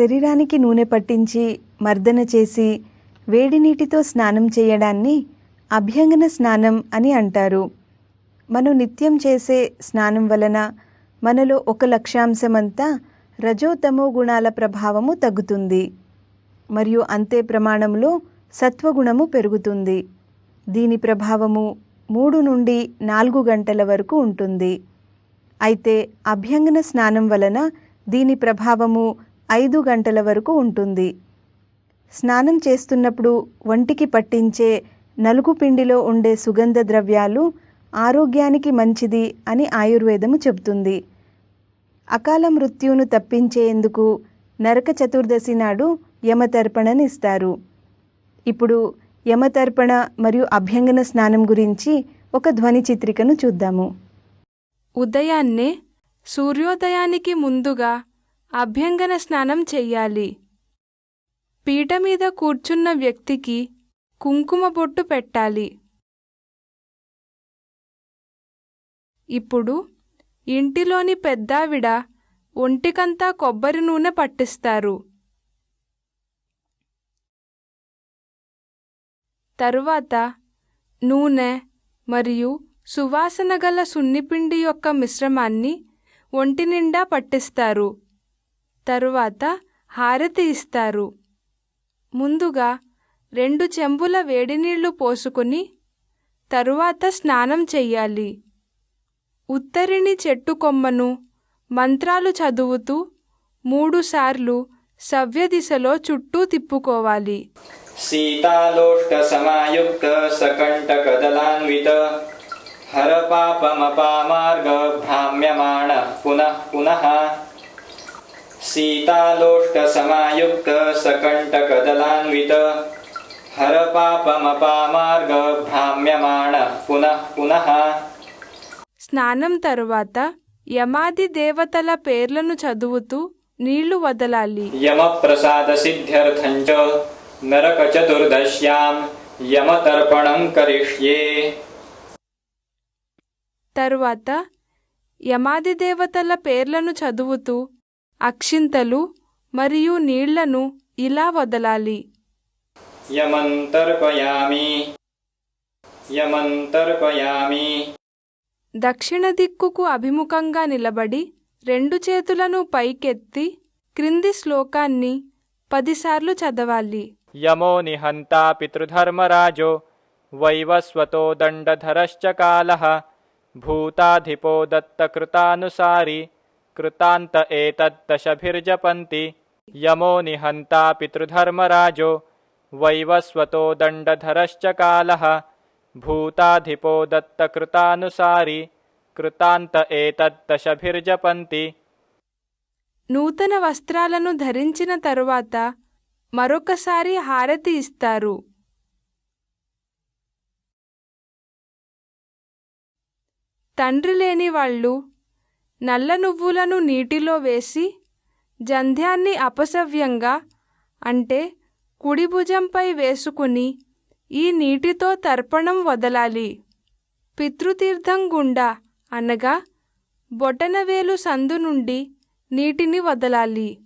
శరీరానికి నూనె పట్టించి మర్దన చేసి వేడి నీటితో స్నానం చేయడాన్ని అభ్యంగన స్నానం అని అంటారు. మనం నిత్యం చేసే స్నానం వలన మనలో ఒక లక్ష్యాంశమంతా రజోతమో గుణాల ప్రభావము తగ్గుతుంది. మరియు అంతే ప్రమాణంలో సత్వగుణము పెరుగుతుంది. దీని ప్రభావము మూడు నుండి నాలుగు గంటల వరకు ఉంటుంది. అయితే అభ్యంగన స్నానం వలన దీని ప్రభావము ఐదు గంటల వరకు ఉంటుంది. స్నానం చేస్తున్నప్పుడు ఒంటికి పట్టించే నలుగు పిండిలో ఉండే సుగంధ ద్రవ్యాలు ఆరోగ్యానికి మంచిది అని ఆయుర్వేదము చెబుతుంది. అకాల మృత్యువును తప్పించేందుకు నరక చతుర్దశి నాడు యమతర్పణనిస్తారు ఇప్పుడు యమతర్పణ మరియు అభ్యంగన స్నానం గురించి ఒక ధ్వని చిత్రికను చూద్దాము. ఉదయాన్నే సూర్యోదయానికి ముందుగా అభ్యంగన స్నానం చెయ్యాలి. పీట మీద కూర్చున్న వ్యక్తికి కుంకుమ బొట్టు పెట్టాలి. ఇప్పుడు ఇంటిలోని పెద్దావిడ ఒంటికంతా కొబ్బరి నూనె పట్టిస్తారు. తరువాత నూనె మరియు సువాసన గల సున్నిపిండి యొక్క మిశ్రమాన్ని ఒంటి నిండా పట్టిస్తారు. తరువాత హారతి ఇస్తారు. ముందుగా రెండు చెంబుల వేడినీళ్ళు పోసుకుని తరువాత స్నానం చెయ్యాలి. ఉత్తరిణి చెట్టు కొమ్మను మంత్రాలు చదువుతూ మూడుసార్లు సవ్యదిశలో చుట్టూ తిప్పుకోవాలి. సీతాలోష్ట సమాయుక్త కదలాన్విత హర పాపమపామార్గ పునః పునః सीतालोष्टसमायुक्त सकण्टकदलान्वित हरपापमपामार्ग भ्राम्यमाणः पुनः पुनः స్నానం తరువాత యమాది దేవతల పేర్లను చదువుతూ నీళ్లు వదలాలి यमप्रसादसिद्ध्यर्थं च नरकचतुर्दश्यां यमतर्पणं करिष्ये తరువాత యమాది దేవతల పేర్లను చదువుతూ అక్షింతలు మరియు నీళ్ళను ఇలా వదలాలి. దక్షిణ దిక్కుకు అభిముఖంగా నిలబడి రెండు చేతులను పైకెత్తి క్రింది శ్లోకాన్ని పదిసార్లు చదవాలి. యమో నిహంత పితృధర్మరాజో వైవస్వతో దండధరశ్చ కాల భూతాధిపో దత్తకృతానుసారి कृतान्त एतद्दशभिर्जपन्ति यमो निहन्ता पितृधर्मराजो वैवस्वतो दण्डधरश्च कालः भूताधिपो दत्तकृतानुसारी कृतान्त एतद्दशभिर्जपन्ति నూతన వస్త్రాలను ధరించిన తరువాత మరొకసారి హారతి ఇస్తారు తండ్రి లేని వాళ్ళు నల్ల నువ్వులను నీటిలో వేసి జంధ్యాన్ని అపసవ్యంగా అంటే కుడి భుజంపై వేసుకుని ఈ నీటితో తర్పణం వదలాలి. పితృతీర్థం గుండా అనగా బొటనవేలు సందు నుండి నీటిని వదలాలి.